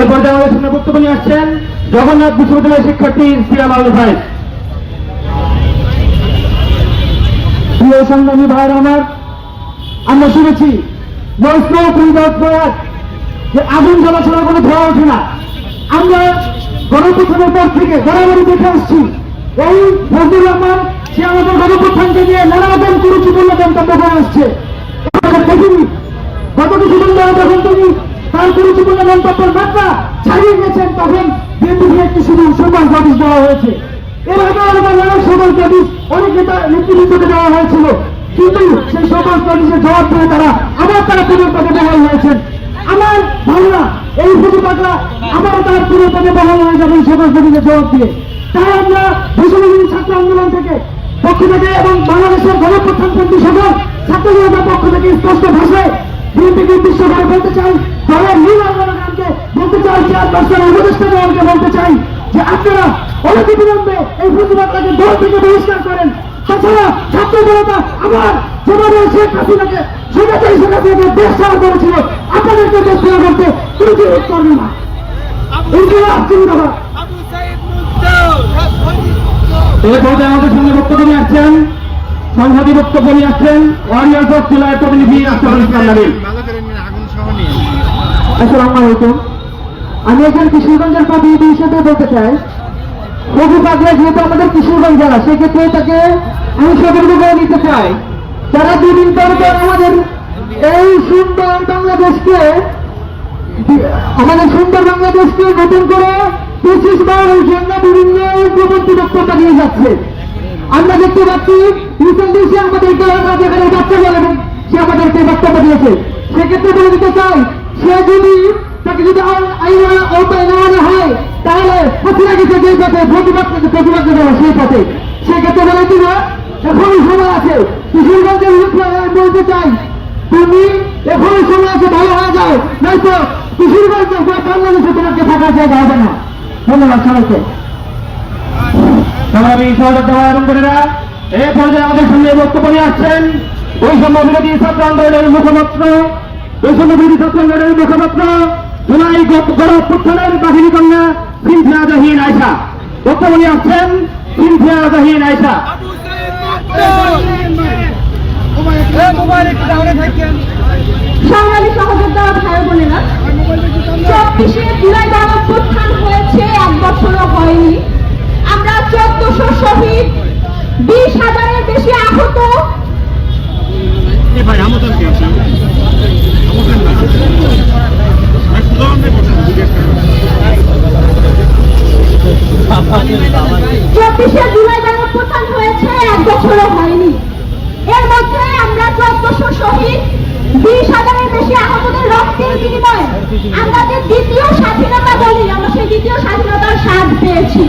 এ পর্যায়ে আমাদের সামনে বক্তব্য নিয়ে আসছেন জগন্নাথ বিশ্ববিদ্যালয়ের শিক্ষার্থী সিয়াম আল ভাই। প্রিয় সংগ্রামী ভাইয়ের আমার, আমরা শুনেছি যে আগুন জ্বালা ছাড়া কোনো ধোয়া ওঠে না। আমরা গণপ্রথানের পর থেকে বরাবরই দেখে আসছি। এই ফজলুর রহমান, সে আমাদের গণপ্রথানকে নিয়ে নানা রকম কুরুচিপূর্ণ মন্তব্য আসছে। দেখিনি গত কিছুদিন ধরে যখন তিনি তার কুরুচিপূর্ণ মন্তব্যের মাত্রা ছাড়িয়ে গেছেন তখন বিএনপিকে একটি শুধু সম্মান নোটিশ দেওয়া হয়েছে। এর আগে আলাদা নানা সবল নোটিশ অনেক নেতা দেওয়া হয়েছিল। কিন্তু সেই সবল নোটিশের জবাব দিয়ে তারা আবার তারা পুনর পদে বহাল হয়েছেন। আমার ধারণা এই প্রতিবাদরা আবার তার পুরো পদে বহাল হয়ে যাবে এই নোটিশের জবাব দিয়ে। তাই আমরা বিশ্ববিদ্যালয় ছাত্র আন্দোলন থেকে পক্ষ থেকে এবং বাংলাদেশের গণপ্রত্যানপন্থী সকল ছাত্র পক্ষ থেকে স্পষ্ট ভাষায় বিএনপিকে উদ্দেশ্য করে বলতে চাই চাই চেয়ারপারসন উপদেষ্টা দেওয়ানকে বলতে চাই যে আপনারা অনতি বিলম্বে এই প্রতিবাদটাকে দল থেকে বহিষ্কার করেন। তাছাড়া ছাত্র জনতা আবার যেভাবে শেখ হাসিনাকে শেখ শেখ হাসিনাকে দেশ ছাড়া করেছিল আপনাদেরকে দেশ ছাড়া করতে কোনো করবে না। ইনকিলাব জিন্দাবাদ আবু এই পর্যায়ে আমাদের সামনে বক্তব্য নিয়ে আসছেন সংসদী বক্তব্য নিয়ে আসছেন ওয়ারিয়ার্স অফ জেলার প্রতিনিধি আশরাফুল ইসলাম নবীন ভালো করে নিন, আগুন সহ নিয়ে আসসালামু আলাইকুম। আমি একজন কিশোরগঞ্জের প্রতিনিধি হিসেবে বলতে চাই রঘু পাগলা যেহেতু আমাদের কিশোরগঞ্জ জেলা, সেক্ষেত্রে তাকে আমি সতর্ক করে নিতে চাই। যারা দুদিন পর আমাদের এই সুন্দর বাংলাদেশকে, আমাদের সুন্দর বাংলাদেশকে নতুন করে পঁচিশ বারের জন্য বিভিন্ন প্রবন্ধি বক্তব্য নিয়ে যাচ্ছে। আমরা দেখতে পাচ্ছি রিসেন্টলি সে আমাদেরকে রাজাকারের বাচ্চা বলে সে আমাদেরকে বক্তব্য দিয়েছে। সেক্ষেত্রে বলে দিতে চাই, সে যদি তাকে যদি আইন- আওতায় নেওয়ানো হয়, তাহলে হাসিনাকে যে পথে প্রতিবাদ প্রতিবাদ দেওয়া সেই পথে। সেক্ষেত্রে বলে দিব এখনই সময় আছে। কিশোরগঞ্জের বলতে চাই, তুমি এখনই সময় আছে, ভালো হয়ে যাও। নয়তো কিশোরগঞ্জে বাংলাদেশে তোমাকে থাকার জায়গা হবে না। ধন্যবাদ সবাইকে। সংগ্রামী বোনেরা এই পর্যায়ে আমাদের সামনে বক্তব্য নিয়ে আসছেন বৈষম্য বিরোধী ছাত্র আন্দোলনের মুখপাত্র, বৈষম্য বিরোধী ছাত্র আন্দোলনের মুখপাত্র জুলাই গণপুত্থানের বাহিনী কন্যা সিনথিয়া জাহিন আয়সা বক্তব্য আসছেন সিনথিয়া জাহিন আয়সা সংগ্রামী সহযোদ্ধা ভাই বোনেরা চব্বিশে জুলাই গণপ্রস্থান হয়েছে এক বছরও হয়নি। আমরা চোদ্দশো শহীদ বিশ হাজারের বেশি আহত। ভাই আমতন চব্বিশে জুলাই প্রধান হয়েছে, এক বছরও হয়নি। এর মধ্যে আমরা চোদ্দশো শহীদ, বিশ হাজারের বেশি আহতদের রক্তের বিনিময়ে আমরা যে দ্বিতীয় স্বাধীনতা বলি, আমরা সেই দ্বিতীয় স্বাধীনতার স্বাদ পেয়েছি।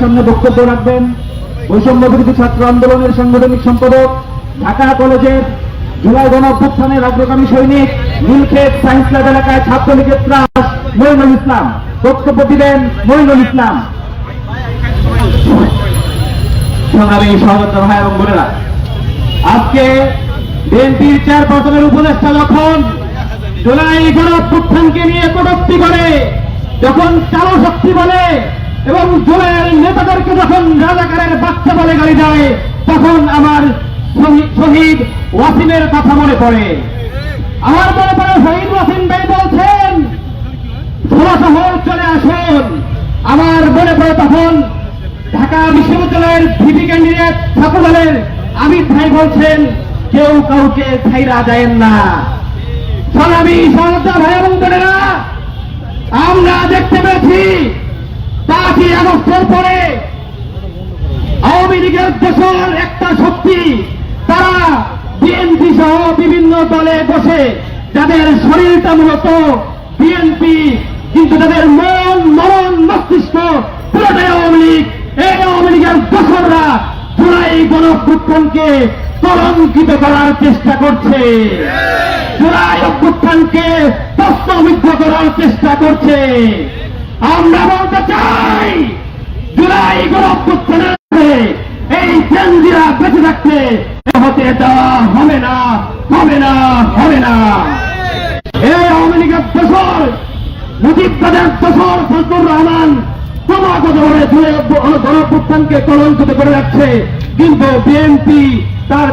সামনে বক্তব্য রাখবেন। বৈষম্য বিরোধী ছাত্র আন্দোলনের সাংগঠনিক সম্পাদক, ঢাকা কলেজের জুলাই গণ অভ্যুত্থানের অগ্রগামী সৈনিক, নীলক্ষেত সায়েন্স ল্যাব এলাকায় ছাত্রলীগের ত্রাস, মইনুল ইসলাম। বক্তব্য দিবেন মইনুল ইসলাম। আজকে বিএনপির চেয়ারপারসনের উপদেষ্টা যখন জুলাই গণঅভ্যুত্থানকে নিয়ে কটূক্তি করে, যখন কালো শক্তি বলে এবং জুলাইয়ের নেতাদেরকে যখন রাজাকারের বাচ্চা বলে গাড়ি দেয়, তখন আমার শহীদ- ওয়াসিমের কথা মনে পড়ে। আমার মনে পড়ে শহীদ ওয়াসিম ভাই বলছেন ষোলো শহর চলে আসুন। আমার মনে পড়ে তখন ঢাকা বিশ্ববিদ্যালয়ের ভিপি ক্যান্ডিডেট ছাত্রদলের আমির ভাই বলছেন, কেউ কাউকে ছাইরা যায় না। সালামি সহযোদ্ধা ভাই এবং আমরা দেখতে পেয়েছি পাঁচই আগস্টের পরে আওয়ামী লীগের দেশের একটা শক্তি, তারা বিএনপি সহ বিভিন্ন দলে বসে যাদের শরীরটা মূলত বিএনপি কিন্তু তাদের মন, মরণ, মস্তিষ্ক পুরোটাই আওয়ামী লীগ। এই আওয়ামী লীগের দোসররা জুলাই গণঅভ্যুত্থানকে কলঙ্কিত করার চেষ্টা করছে। জুলাই অভ্যুত্থানকে প্রশ্নবিদ্ধ করার চেষ্টা করছে। আমরা বলতে চাই, জুলাই মধ্যে এই কেন্দ্রীরা বেঁচে থাকতে হতে দেওয়া হবে না হবে না হবে না। এই আওয়ামী লীগের দোষর মুজিববাদের দোষর ফজলুর রহমান ক্রমাগত ভাবে জুলাই গণঅভ্যুত্থানকে কলঙ্কিত করে রাখছে। কিন্তু বিএনপি তার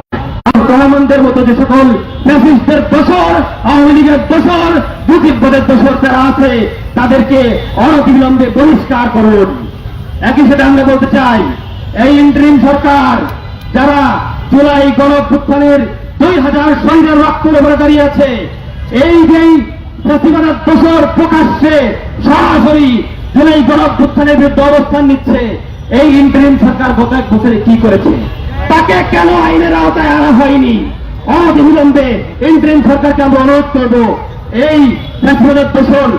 রহমানদের মতো যে সকল ফ্যাসিস্টদের দোষর, আওয়ামী লীগের দোষর মুজিববাদের দোষর যারা আছে, তাদেরকে অনতিবিলম্বে বহিষ্কার করুন। একই সাথে আমরা বলতে চাই, এই ইন্টারিম সরকার যারা জুলাই গণঅভ্যুত্থানের দুই হাজার শহীদের রক্তের উপরে দাঁড়িয়ে আছে, এই যেই প্রতিবাদের দোষর প্রকাশ্যে সরাসরি জুলাই গণঅভ্যুত্থানের বিরুদ্ধে অবস্থান নিচ্ছে, এই ইন্টারিম সরকার গত এক বছরে কি করেছে? তাকে কেন আইনের আওতায় আনা হয়নি? অবিলম্বে ইন্টারিম সরকারকে আমরা অনুরোধ করব এই ফ্যাসিবাদের দোষর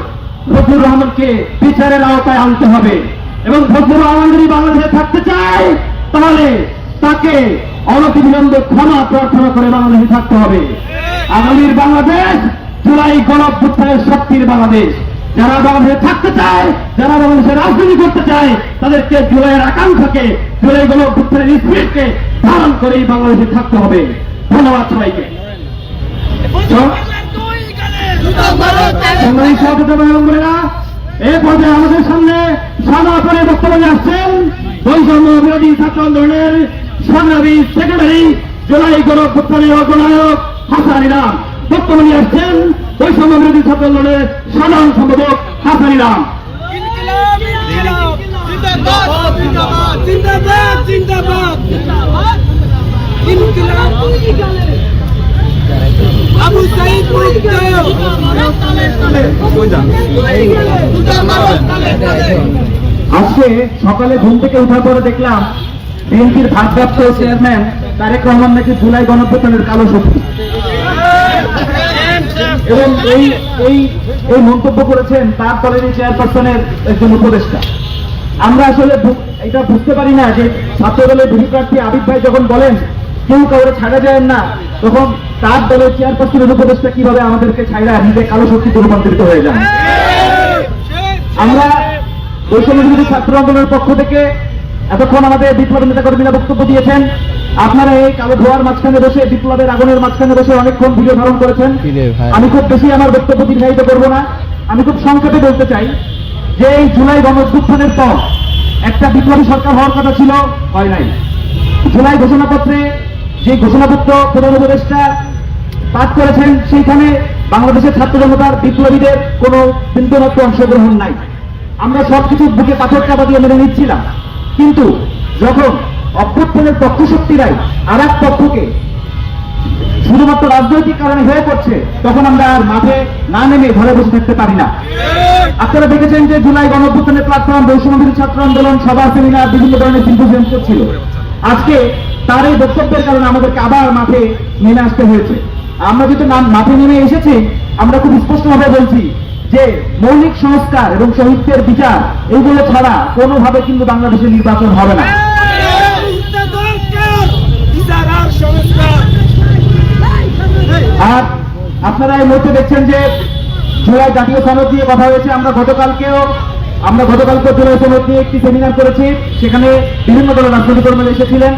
ফজলুর রহমানকে বিচারের আওতায় আনতে হবে। এবং ফজলুর রহমান যদি বাংলাদেশে থাকতে চায় তাহলে তাকে অনতিবিলম্বে ক্ষমা প্রার্থনা করে বাংলাদেশে থাকতে হবে। আগামীর বাংলাদেশ জুলাই গণঅভ্যুত্থানের শক্তির বাংলাদেশ। যারা বাংলাদেশে থাকতে চায় যারা বাংলাদেশে রাজনীতি করতে চায় তাদেরকে জুলাইয়ের আকাঙ্ক্ষাকে জুলাই গণঅভ্যুত্থানের স্পিরিটকে ধারণ করেই বাংলাদেশে থাকতে হবে। ধন্যবাদ সবাইকে। সংগ্রামী সভাপতি এবং এই পর্যায়ে আমাদের সামনে সাদা পরে বক্তব্য আসছেন বৈষম্য বিরোধী ছাত্র আন্দোলনের সংগ্রামী সেক্রেটারি জুলাই গণপুত্রের অগ্রনায়ক হাসানি রাম বক্তব্য আসছেন বৈষম্য বিরোধী ছাত্র আন্দোলনের সাধারণ সম্পাদক হাসানি রাম ইনকিলাব ইনকিলাব জিন্দাবাদ জিন্দাবাদ জিন্দাবাদ। আবু সাইদ আজকে সকালে ঘুম থেকে ওঠার পরে দেখলাম বিএনপির ভারপ্রাপ্ত চেয়ারম্যান তারেক রহমান নাকি জুলাই গণপ্রতনের কালো শক্তি এবং এই এই এই মন্তব্য করেছেন তার দলেরই চেয়ারপারসনের একজন উপদেষ্টা। আমরা আসলে এটা বুঝতে পারি না যে ছাত্র দলের প্রার্থী আবিদ ভাই যখন বলেন, কেউ কাউরে ছাড়া যায় না তখন তার দলের চেয়ারপারসনের উপদেষ্টা কীভাবে আমাদেরকে ছাইরা নিজে কালো শক্তিতে রূপান্তরিত হয়ে যান আমরা বৈষম্য বিরোধী ছাত্র আন্দোলনের পক্ষ থেকে এতক্ষণ আমাদের বিপ্লবের নেতা কর্মীরা বক্তব্য দিয়েছেন। আপনারা এই কালো ধোয়ার মাঝখানে বসে বিপ্লবের আগুনের মাঝখানে বসে অনেকক্ষণ ভিডিও ধারণ করেছেন। আমি খুব বেশি আমার বক্তব্য দীর্ঘায়িত করব না। আমি খুব সংক্ষেপে বলতে চাই যে এই জুলাই গণঅভ্যুত্থানের পর একটা বিপ্লবী সরকার হওয়ার কথা ছিল হয় নাই। জুলাই ঘোষণাপত্রে যে ঘোষণাপত্র প্রধান উপদেষ্টা পাঠ করেছেন, সেইখানে বাংলাদেশের ছাত্র জনতার বিপ্লবীদের কোনো বিন্দুমাত্র অংশগ্রহণ নাই। আমরা সবকিছু বুকে পাথর চাপা দিয়ে মেনে নিচ্ছিলাম। কিন্তু যখন অভ্যুত্থানের পক্ষ শক্তিরাই আর এক পক্ষকে শুধুমাত্র রাজনৈতিক কারণে হয়ে পড়ছে, তখন আমরা আর মাঠে না নেমে ঘরে বসে থাকতে পারি না। আপনারা দেখেছেন যে জুলাই গণঅভ্যুত্থানের প্ল্যাটফর্ম বৈষম্যবিরোধী ছাত্র আন্দোলন, সভা সেমিনার বিভিন্ন ধরনের সিম্পোজিয়াম ছিল আজকে তার এই বক্তব্যের কারণে আমাদেরকে আবার মাঠে নেমে আসতে হয়েছে। আমরা যেহেতু মাঠে নেমে এসেছি, আমরা খুব স্পষ্টভাবে বলছি যে মৌলিক সংস্কার এবং শহীদদের বিচার, এইগুলো ছাড়া কোনোভাবে কিন্তু বাংলাদেশের নির্বাচন হবে না। আর আর আপনারা এই মুহূর্তে দেখছেন যে জুলাই জাতীয় সনদ নিয়ে কথা হয়েছে। আমরা গতকালকেও, আমরা গতকালকে জুলাই সনদ নিয়ে একটি সেমিনার করেছি। সেখানে বিভিন্ন দলের রাজনৈতিক কর্মীরা এসেছিলেন।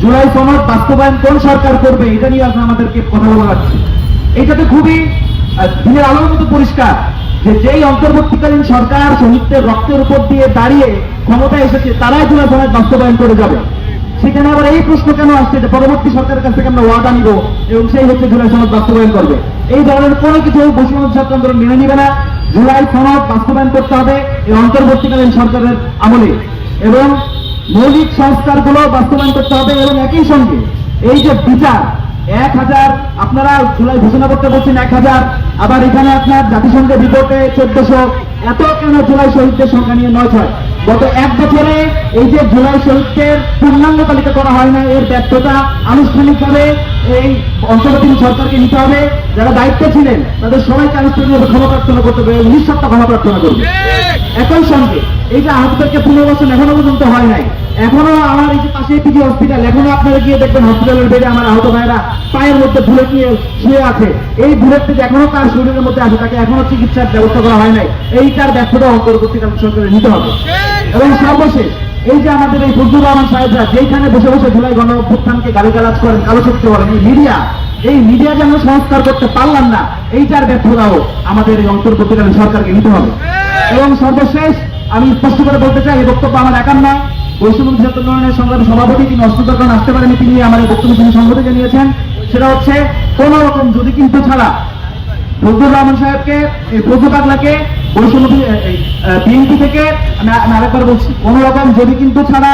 জুলাই সনদ বাস্তবায়ন কোন সরকার করবে, এটা নিয়ে আজ আমাদেরকে কথা বলা যাচ্ছে এইটাতে খুবই দিনের আলোর মতো পরিষ্কার যে যেই অন্তর্বর্তীকালীন সরকার শহীদদের রক্তের উপর দিয়ে দাঁড়িয়ে ক্ষমতায় এসেছে, তারাই জুলাই সনদ বাস্তবায়ন করে যাবে। সেখানে আবার এই প্রশ্ন কেন আসছে যে পরবর্তী সরকারের কাছ থেকে আমরা ওয়াদা নিব এবং সেই হচ্ছে জুলাই সনদ বাস্তবায়ন করবে? এই ধরনের কোনো কিছু বৈষম্য ছাত্র আন্দোলন মেনে নিবে না। জুলাই সনদ বাস্তবায়ন করতে হবে এই অন্তর্বর্তীকালীন সরকারের আমলে। এবং মৌলিক সংস্কারগুলো বাস্তবায়ন করতে হবে এবং একই সঙ্গে এই যে বিচার এক হাজার আপনারা জুলাই ঘোষণা করতে বলছেন এক হাজার আবার এখানে আপনার জাতিসংঘের রিপোর্টে চোদ্দশো এত কেন জুলাই শহীদদের সংখ্যা নিয়ে নয় ছয়? গত এক বছরে এই যে জুলাই শহীদদের পূর্ণাঙ্গ তালিকা করা হয় না এর ব্যর্থতা আনুষ্ঠানিকভাবে এই অন্তর্বর্তী সরকারকে নিতে হবে। যারা দায়িত্বে ছিলেন তাদের সবাইকে আনুষ্ঠানিকভাবে ক্ষমা প্রার্থনা করতে হবে নিঃশব্দ ক্ষমা প্রার্থনা করবে। একই সঙ্গে এই যে আহতদেরকে পুনর্বাসন এখনও পর্যন্ত হয় নাই। এখনও আমার এই যে পাশে পিজি হসপিটাল এখনও আপনারা গিয়ে দেখবেন হসপিটালের বেডে আমার আহত ভাইরা পায়ের মধ্যে বুলেট নিয়ে শুয়ে আছে। এই বুলেট থেকে এখনও তার শরীরের মধ্যে আছে, তাকে এখনও চিকিৎসার ব্যবস্থা করা হয় নাই। এইটার ব্যর্থতা অন্তর্বর্তীকালীন সরকারের নিতে হবে। এবং সর্বশেষ, এই যে আমাদের এই ফজলুর রহমান সাহেবরা যেখানে বসে বসে জুলাই গণ অভ্যুত্থানকে গালিগালাজ করেন কালো শক্তি বলেন, এই মিডিয়া এই মিডিয়া যেন সংস্কার করতে পারলাম না এইটার ব্যর্থতাও আমাদের এই অন্তর্বর্তীকালীন সরকারকে নিতে হবে। এবং সর্বশেষ আমি স্পষ্ট করে বলতে চাই, এই বক্তব্য আমার একার নয়। ছাত্র আন্দোলনের সংগ্রামী সভাপতি তিনি অস্ত্রতার কারণে আসতে পারেনি তিনি এই বক্তব্য তিনি সংগঠন জানিয়েছেন। সেটা হচ্ছে, কোন রকম যদি কিন্তু ছাড়া ফজলুর রহমান সাহেবকে এই পাগলাকে বৈষম্য বিএনপি থেকে আমি আরেকবার বলছি, কোন রকম যদি কিন্তু ছাড়া,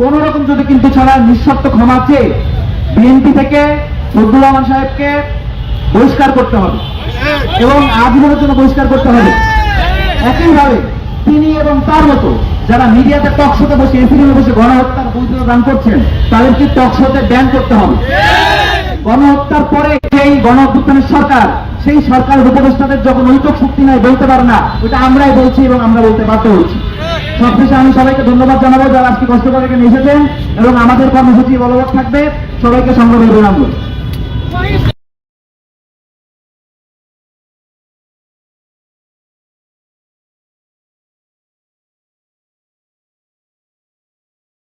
কোন রকম যদি কিন্তু ছাড়া নিঃশর্ত ক্ষমা চেয়ে বিএনপি থেকে ফজলুর রহমান সাহেবকে বহিষ্কার করতে হবে এবং আজীবনের জন্য বহিষ্কার করতে হবে। একইভাবে তিনি এবং তার মতো যারা মিডিয়াতে টক শোতে বসে এসিডিতে বসে গণহত্যার বৈধ দান করছেন, তাদেরকে টক শোতে ব্যান করতে হবে। গণহত্যার পরে সেই গণ সরকার, সেই সরকারের উপদেষ্টাদের যখন ঐক্য শক্তি নাই, বলতে পারে না ওটা আমরাই বলছি এবং আমরা বলতে বাধ্য হচ্ছি। সবশেষে আমি সবাইকে ধন্যবাদ জানাব যারা আজকে কষ্ট করে এখানে এসেছেন এবং আমাদের কর্মসূচি বলবৎ থাকবে। সবাইকে সংগ্রামে বিরাম